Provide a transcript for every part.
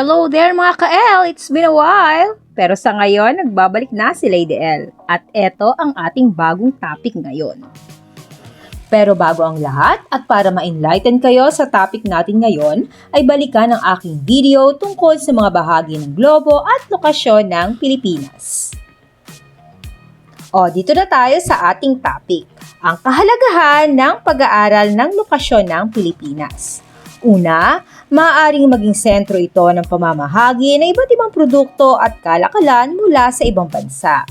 Hello there mga ka-L! It's been a while! Pero sa ngayon, nagbabalik na si Lady L. At eto ang ating bagong topic ngayon. Pero bago ang lahat, at para ma-enlighten kayo sa topic natin ngayon, ay balikan ang aking video tungkol sa mga bahagi ng globo at lokasyon ng Pilipinas. O, dito na tayo sa ating topic, ang kahalagahan ng pag-aaral ng lokasyon ng Pilipinas. Una, maaaring maging sentro ito ng pamamahagi ng iba't ibang produkto at kalakalan mula sa ibang bansa.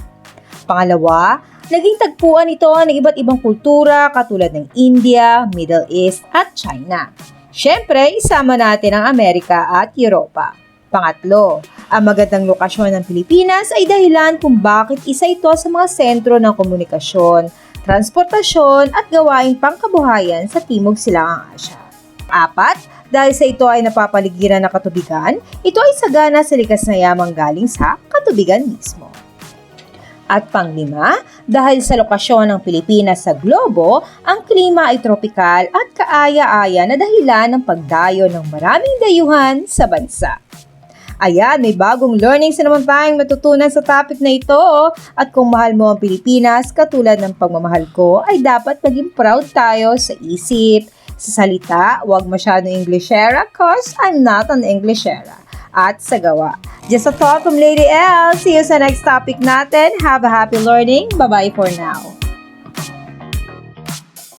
Pangalawa, naging tagpuan ito ng iba't ibang kultura katulad ng India, Middle East at China. Siyempre, isama natin ang Amerika at Europa. Pangatlo, ang magandang lokasyon ng Pilipinas ay dahilan kung bakit isa ito sa mga sentro ng komunikasyon, transportasyon at gawaing pangkabuhayan sa Timog Silangang Asya. Apat, dahil sa ito ay napapaligiran ng katubigan, ito ay sagana sa likas na yamang galing sa katubigan mismo. At panglima, dahil sa lokasyon ng Pilipinas sa globo, ang klima ay tropikal at kaaya-aya na dahilan ng pagdayo ng maraming dayuhan sa bansa. Ayan, may bagong learnings na naman tayong matutunan sa topic na ito. At kung mahal mo ang Pilipinas, katulad ng pagmamahal ko, ay dapat maging proud tayo sa isip, sa salita, huwag masyadong Englishera cause I'm not an Englishera. At sa gawa. Just a thought from Lady L. See you sa next topic natin. Have a happy learning. Bye-bye for now.